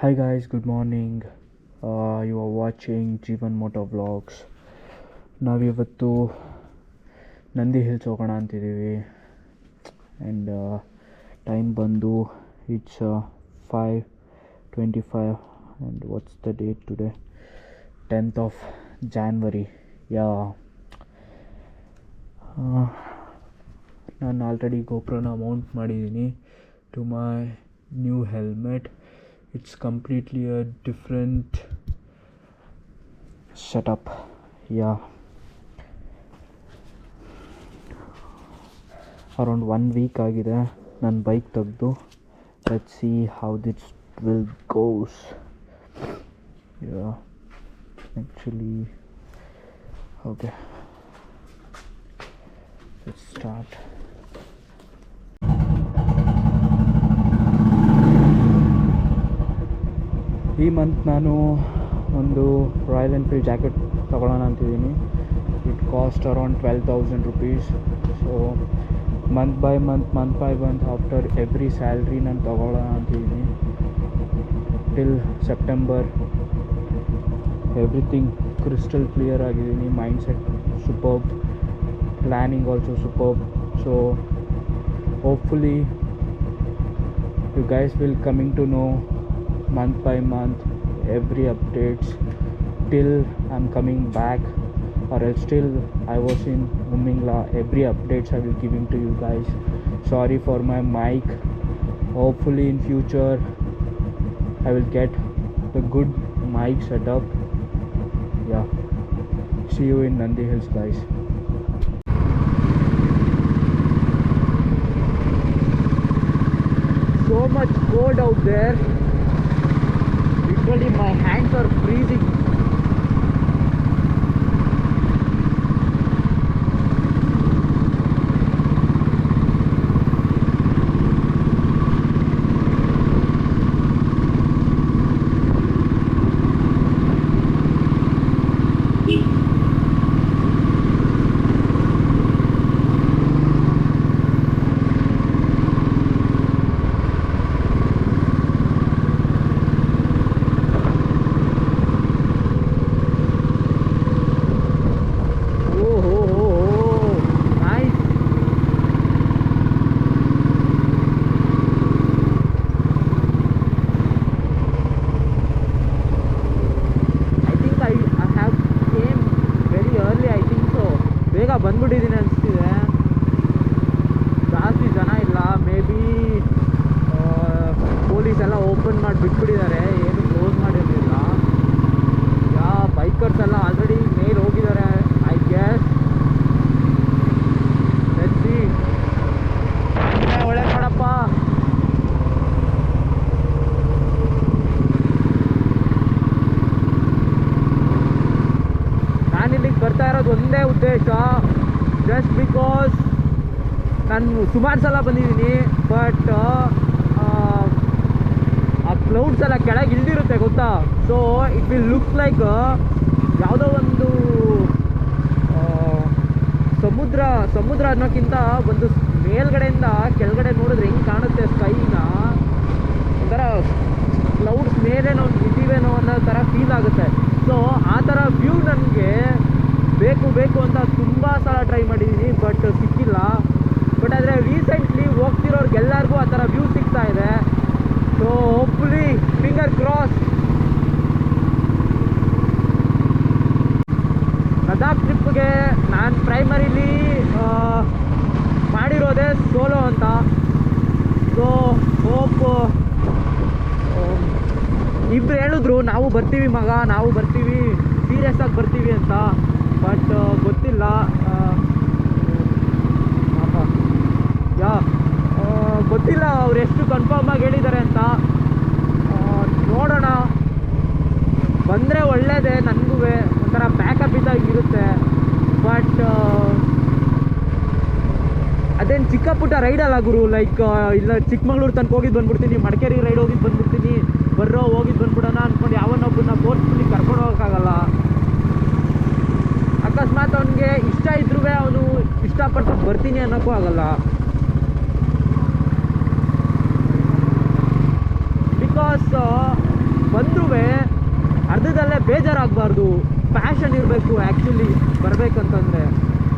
Hi guys, good morning. Uh, you are watching Jeevan moto vlogs ನಾವಿವತ್ತು Nandi Hills ಹೋಗೋಣ ಅಂತಿದ್ದೀವಿ. And time ಬಂದು it's five twenty five and what's the date today tenth of January yeah ನಾನು already ಗೋಪ್ರನ mount ಮಾಡಿದ್ದೀನಿ to my new helmet it's completely a different setup yeah around one week ಆಗಿದೆ. ನನ್ನ bike ತೆಗೆದು. Let see how this will goes actually okay start ಈ month ನಾನು ಒಂದು Royal Enfield jacket ತೊಗೊಳ್ಳೋಣ ಅಂತಿದ್ದೀನಿ. It cost around twelve thousand rupees so month by month month by month after every salary ನಾನು ತೊಗೊಳ್ಳೋಣ ಅಂತಿದ್ದೀನಿ. Till September everything crystal clear ಆಗಿದ್ದೀನಿ. Mind set superb planning also superb so hopefully you guys will coming to know month by month every updates till i'm coming back or else still i was in umingla every updates i will giving to you guys. Sorry for my mic. Hopefully in future i will get the good mic setup yeah. See you in nandi hills guys. So much cold out there. Literally, my hands are freezing. Just because ನಾನು ಸುಮಾರು ಸಲ ಬಂದಿದ್ದೀನಿ but ಆ clouds ಎಲ್ಲ ಕೆಳಗೆ ಇಳ್ದಿರುತ್ತೆ ಗೊತ್ತಾ? So it will look like ಯಾವುದೋ ಒಂದು ಸಮುದ್ರ ಸಮುದ್ರ ಅನ್ನೋಕ್ಕಿಂತ ಒಂದು ಮೇಲ್ಗಡೆಯಿಂದ ಕೆಳಗಡೆ ನೋಡಿದ್ರೆ ಹೆಂಗೆ ಕಾಣುತ್ತೆ ಸ್ಕೈನ ಒಂಥರ ಕ್ಲೌಡ್ಸ್ ಮೇಲೇನೋ ಇದ್ದೀವೇನೋ ಅನ್ನೋ ಥರ ಫೀಲ್ ಆಗುತ್ತೆ. ಸೊ ಆ ಥರ ವ್ಯೂ ನನಗೆ ಬೇಕು ಬೇಕು ಅಂತ ತುಂಬ ಸಲ ಟ್ರೈ ಮಾಡಿದ್ದೀನಿ ಬಟ್ ಸಿಕ್ಕಿಲ್ಲ. ಬಟ್ ಆದರೆ ರೀಸೆಂಟ್ಲಿ ಹೋಗ್ತಿರೋರ್ಗೆಲ್ಲರಿಗೂ ಆ ಥರ ವ್ಯೂ ಸಿಗ್ತಾ ಇದೆ. So hopefully finger cross Ladakh ಟ್ರಿಪ್ಗೆ ನಾನು ಪ್ರೈಮರಿಲಿ ಮಾಡಿರೋದೇ ಸೋಲೋ ಅಂತ. ಸೊ ಹೋಪ್ ಇಬ್ರು ಹೇಳಿದ್ರು, ನಾವು ಬರ್ತೀವಿ ಮಗ, ನಾವು ಬರ್ತೀವಿ ಸೀರಿಯಸ್ ಆಗಿ ಬರ್ತೀವಿ ಅಂತ. ಬಟ್ ಗೊತ್ತಿಲ್ಲ ಆ, ಪಾಪ. ಯಾ ಗೊತ್ತಿಲ್ಲ ಅವ್ರು ಎಷ್ಟು ಕನ್ಫರ್ಮ್ ಆಗಿ ಹೇಳಿದ್ದಾರೆ ಅಂತ. ನೋಡೋಣ. ಬಂದರೆ ಒಳ್ಳೇದೇ ನನಗೂ ಒಂಥರ ಬ್ಯಾಕಪ್ ಇದ್ದಾಗ ಇರುತ್ತೆ. ಬಟ್ ಅದೇನು ಚಿಕ್ಕ ಪುಟ್ಟ ರೈಡ್ ಅಲ್ಲ ಗುರು? ಲೈಕ್ ಇಲ್ಲ ಚಿಕ್ಕಮಂಗ್ಳೂರು ತನಕ ಹೋಗಿದ್ದು ಬಂದ್ಬಿಡ್ತೀನಿ ಮಡಿಕೇರಿ ರೈಡ್ ಹೋಗಿದ್ದು ಬಂದ್ಬಿಡ್ತೀನಿ ಬರೋ ಹೋಗಿದ್ದು ಬಂದ್ಬಿಡೋಣ ಅಂದ್ಕೊಂಡು ಯಾವನ್ನೊಬ್ಬನ ಫೋರ್ಸ್ಫುಲ್ಲಿ ಕರ್ಕೊಂಡು ಹೋಗೋಕ್ಕಾಗಲ್ಲ. ಅಕಸ್ಮಾತ್ ಅವನಿಗೆ ಇಷ್ಟ ಇದ್ರೂ ಅವನು ಇಷ್ಟಪಟ್ಟು ಬರ್ತೀನಿ ಅನ್ನೋಕ್ಕೂ ಆಗಲ್ಲ. ಬಿಕಾಸ್ ಬಂದ್ರೂ ಅರ್ಧದಲ್ಲೇ ಬೇಜಾರಾಗಬಾರ್ದು. ಪ್ಯಾಷನ್ ಇರಬೇಕು ಆ್ಯಕ್ಚುಲಿ ಬರಬೇಕಂತಂದರೆ.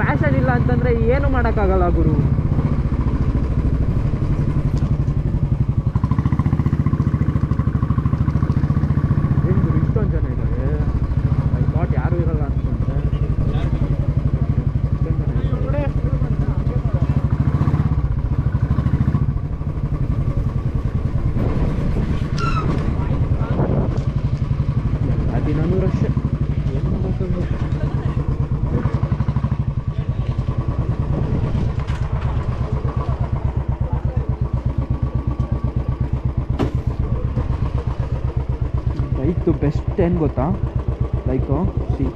ಪ್ಯಾಷನ್ ಇಲ್ಲ ಅಂತಂದರೆ ಏನು ಮಾಡೋಕ್ಕಾಗಲ್ಲ ಗುರು. ಮಾಡೋಕ್ಕಾಗಲ್ಲ ಬೈಕ್ದು ಬೆಸ್ಟ್ ಏನು ಗೊತ್ತಾ? Like see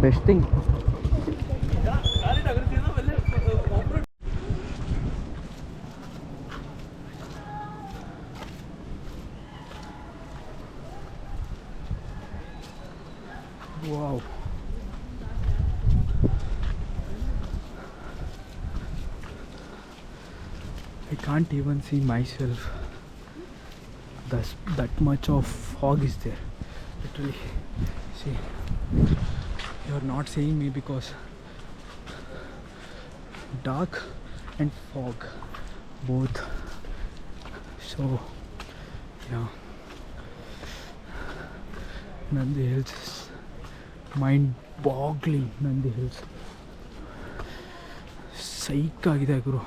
best thing. Wow. I can't even see myself. That's that much of fog is there. Literally, see. You are not seeing me because dark and fog both. So, yeah. Nandi Hills is mind boggling Nandi Hills. Psych ಆಗಿದೆ ಗುರು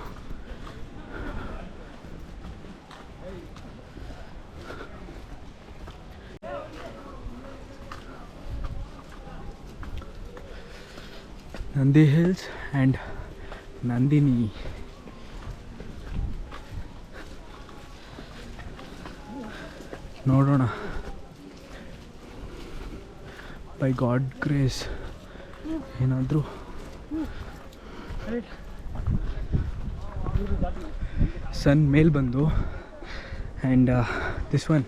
Nandi Hills and Nandini ನೋಡೋಣ. By God grace ಏನಾದರೂ. Sun ಮೇಲೆ ಬಂದು and this one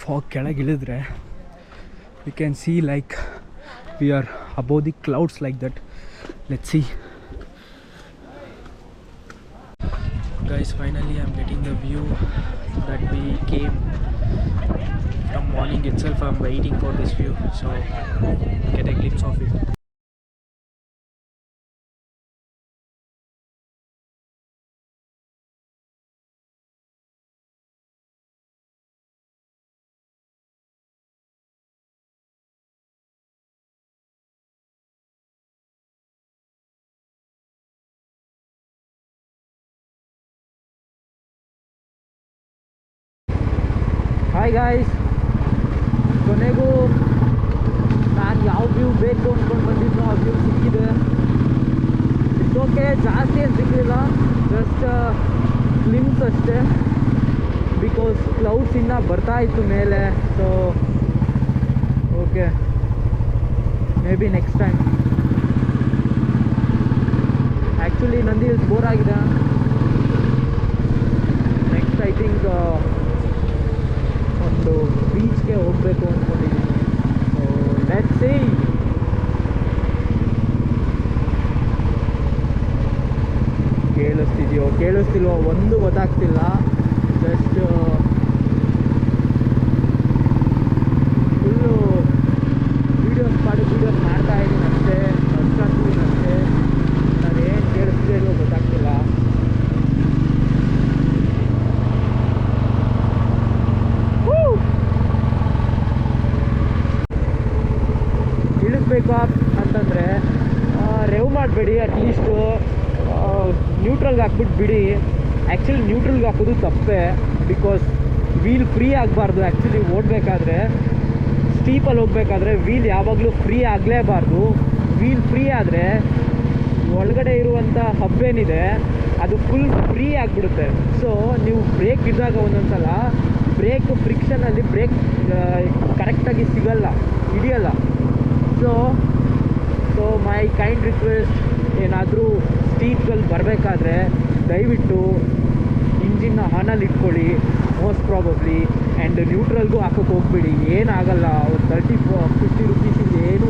fog ಕೆಳಗೆ ಇಳಿದ್ರೆ we can see like we are above the clouds like that let's see. Guys finally i'm getting the view that we came from morning itself. I'm waiting for this view so get a glimpse of it. Hi guys ಕೊನೆಗೂ ನಾನು ಯಾವ view ಬೇಕು ಅಂದ್ಕೊಂಡು ಬಂದಿದ್ದು ಆ view ಸಿಕ್ಕಿದೆ. Okay ಜಾಸ್ತಿ ಏನು ಸಿಗಲಿಲ್ಲ. ಜಸ್ಟ್ ಅಷ್ಟೇ. ಬಿಕಾಸ್ ಕ್ಲೌಡ್ಸ್ ಇನ್ನೂ ಬರ್ತಾ ಇತ್ತು ಮೇಲೆ so okay maybe next time actually Nandi bore ಆಗಿದೆ ನೆಕ್ಸ್ಟ್ ಐ ಥಿಂಕ್ ಒಂದು ಬೀಚ್ಗೆ ಹೋಗಬೇಕು ಅಂದ್ಕೊಂಡಿದ್ದೀನಿ ಸೊ ಲೆಟ್ ಸಿ ಕೇಳಿಸ್ತಿದೆಯೋ ಕೇಳಿಸ್ತಿಲ್ವೋ, ಒಂದು ಗೊತ್ತಾಗ್ತಿಲ್ಲ. ಜಸ್ಟ್ ಫುಲ್ಲು ವೀಡಿಯೋಸ್ ಮಾಡಿ ವೀಡಿಯೋಸ್ ಮಾಡ್ತಾ ಇದ್ದೀನಿ ಅಷ್ಟೇ. ನಡ್ಸ್ಕೊಂತೀನಿ ಅಷ್ಟೇ. ನಾನು ಏನು ಇಲ್ವೋ ಗೊತ್ತಾಗ್ತಿಲ್ಲ. ಇಳಿಸ್ಬೇಕು ಅಂತಂದರೆ ರೆವ್ ಮಾಡಬೇಡಿ ಅಟ್ಲೀಸ್ಟು ನ್ಯೂಟ್ರಲ್ಗೆ ಹಾಕ್ಬಿಟ್ಟು ಬಿಡಿ. ಆ್ಯಕ್ಚುಲಿ ನ್ಯೂಟ್ರಲ್ಗೆ ಹಾಕೋದು ತಪ್ಪೇ. ಬಿಕಾಸ್ ವೀಲ್ ಫ್ರೀ ಆಗಬಾರ್ದು. ಆ್ಯಕ್ಚುಲಿ ಓಡಬೇಕಾದ್ರೆ ಸ್ಟೀಪಲ್ಲಿ ಹೋಗಬೇಕಾದ್ರೆ ವೀಲ್ ಯಾವಾಗಲೂ ಫ್ರೀ ಆಗಲೇಬಾರ್ದು. ವೀಲ್ ಫ್ರೀ ಆದರೆ ಒಳಗಡೆ ಇರುವಂಥ ಹಬ್ ಏನಿದೆ ಅದು ಫುಲ್ ಫ್ರೀ ಆಗಿಬಿಡುತ್ತೆ. ಸೊ ನೀವು ಬ್ರೇಕ್ ಇದ್ದಾಗ ಒಂದೊಂದು ಸಲ ಬ್ರೇಕ್ ಫ್ರಿಕ್ಷನಲ್ಲಿ ಬ್ರೇಕ್ ಕರೆಕ್ಟಾಗಿ ಸಿಗಲ್ಲ, ಹಿಡಿಯಲ್ಲ. So so my kind request ಏನಾದರೂ ಸ್ಟೀಟ್ಗಳು ಬರಬೇಕಾದ್ರೆ ದಯವಿಟ್ಟು ಇಂಜಿನ್ನ ಆನಲ್ಲಿ ಇಟ್ಕೊಳ್ಳಿ ಮೋಸ್ಟ್ ಪ್ರಾಬಬ್ಲಿ ಆ್ಯಂಡ್ ನ್ಯೂಟ್ರಲ್ಗೂ ಹಾಕೋಕೆ ಹೋಗ್ಬೇಡಿ. ಏನಾಗಲ್ಲ, ಒಂದು ತರ್ಟಿ ಫಿಫ್ಟಿ ರುಪೀಸಿಗೆ ಏನೂ